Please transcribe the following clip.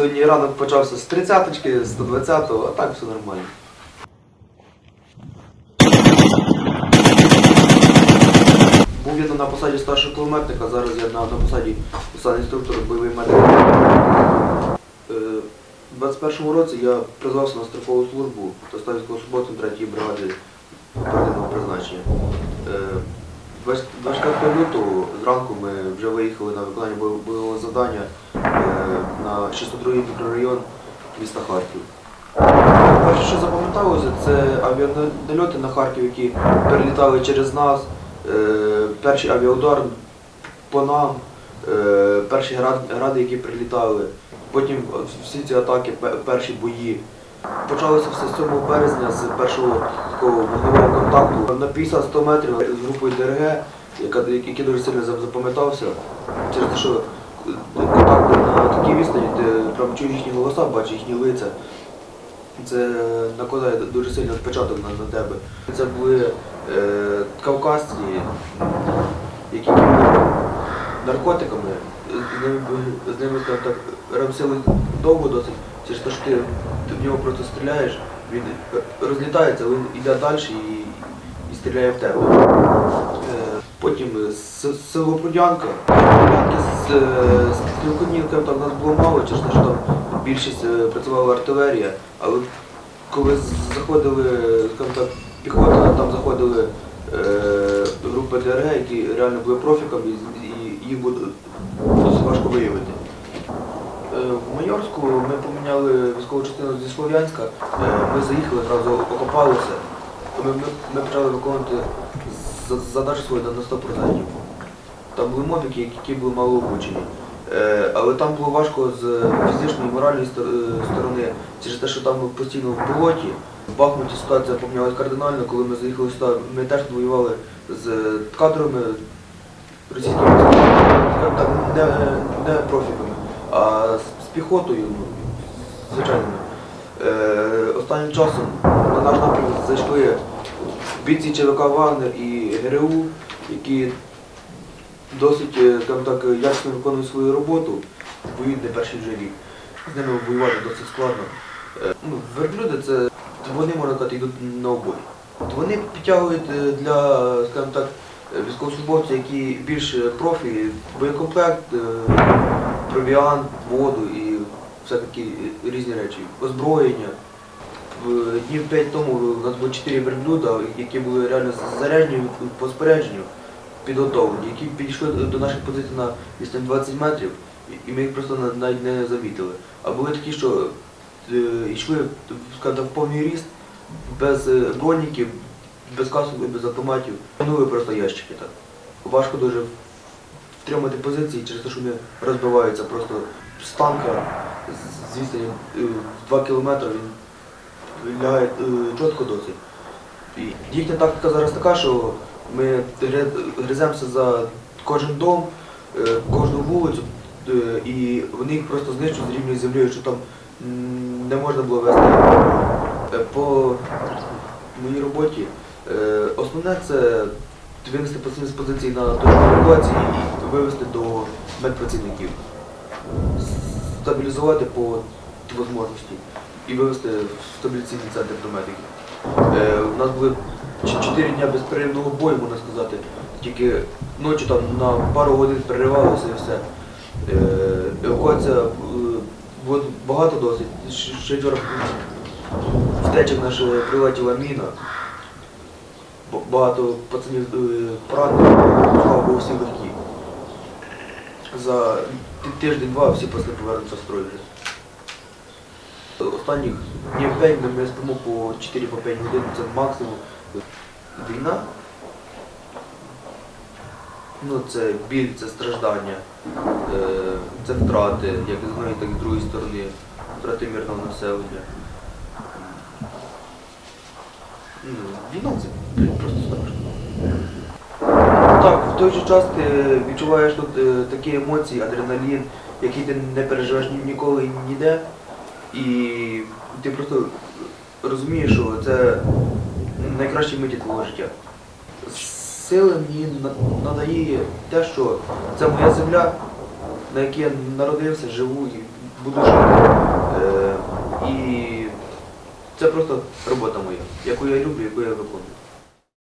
Сьогодні ранок почався з 30-ки, з 120-го, а так все нормально. Був я на посаді старшого кулеметника, зараз я на, посаді посади інструктора бойовий медик. Е, У 21-му році я призвався на строкову службу та став військовослужбовцем 3-ї бригади оперативного призначення. Е, 20 24 лютого зранку ми вже виїхали на виконання бойового завдання е, 602 мікрорайон міста Харків. Перше, що запам'яталося, це авіанальоти на Харків, які перелітали через нас, е, перший авіаудар по нам, е, перші град- гради, які прилітали, потім всі ці атаки, перші бої. Почалося все 7 березня з першого такого вогневого контакту на 50-100 метрів з групою ДРГ, який дуже сильно запам'ятався, через те, що е, на відстані, ти прям чуєш їхні голоса, бачиш їхні лиця. Це накладає дуже сильний відпечаток на, на тебе. Це були е, кавказці, які були наркотиками, з ними, з ними скажімо так, рамсили довго досить, через те, що ти, ти в нього просто стріляєш, він розлітається, він йде далі і стріляє в тебе. Е, Потім село Прудянка. Прудянки з, е, з Стрілконівками там нас було мало, те, що там більшість е, працювала артилерія, але коли заходили, так, піхота, там заходили е, групи ДРГ, які реально були профіками, і, їх буде досить важко виявити. Е, В Майорську ми поміняли військову частину зі Слов'янська, Е, ми заїхали, одразу окопалися, ми, ми, ми почали виконувати задачу свою на на 100%. Там були мобіки, які були мало обучені. Е, Але там було важко з фізичної моральної е, сторони, через те, що там ми постійно в болоті. В Бахмуті ситуація помінялась кардинально, коли ми заїхали сюди, ми теж воювали з кадрами російськими, не, не профіками, а з, піхотою, ну, звичайними. Е, останнім часом на наш напрямок зайшли бійці ЧВК Вагнер і ГРУ, які досить е, скажімо так, якісно виконують свою роботу, воюють не перший вже рік. З ними воювати досить складно. Е, Ну, верблюди це вони, можна сказати, йдуть на обой. Вони підтягують е, для, скажімо так, е, військовослужбовців, які більш е, профі, боєкомплект, е, провіант, воду все-таки різні речі, озброєння. Днів 5 тому у нас було 4 верблюда, які були реально заряджені по спорядженню, підготовлені, які підійшли до наших позицій на відстань 20 метрів, і- ми їх просто навіть не замітили. А були такі, що е, йшли в повний ріст, без е, броніків, без касок, без автоматів. Тянули просто ящики так. Важко дуже втримати позиції через те, що вони розбиваються просто з танка з- з відстані 2 кілометри він лягає е, чітко досить. Їхня тактика зараз така, що ми гриземося за кожен дом, е, кожну вулицю, е, і вони їх просто знищують з рівною землею, що там не можна було вести. Е, По моїй роботі е, основне це винести пацанів з позиції на точку евакуації і вивести до медпрацівників. Стабілізувати по можливості і вивести в стабіляційний центр до медиків. Е, у нас були 4 дні безперервного бою, можна сказати. Тільки ночі там на пару годин переривалося і все. Е, евакуація е, було багато досить. Четверо втечок наше прилетіла міна. Багато пацанів е, поранених, слава Богу, всі легкі. За тиждень-два всі просто повернуться в строй вже. Останніх днів 5 ми спимо по 4-5 годин, це максимум. Війна. Ну, це біль, це страждання, е, це втрати, як з одної, так і з другої сторони, втрати мирного населення. Ну, війна це просто страшно так, в той же час ти відчуваєш тут е, такі емоції, адреналін, який ти не переживаєш ніколи ніде. І ти просто розумієш, що це найкращі миті твого життя. Сили мені надає те, що це моя земля, на якій я народився, живу і буду жити. Е, і це просто робота моя, яку я люблю, яку я виконую.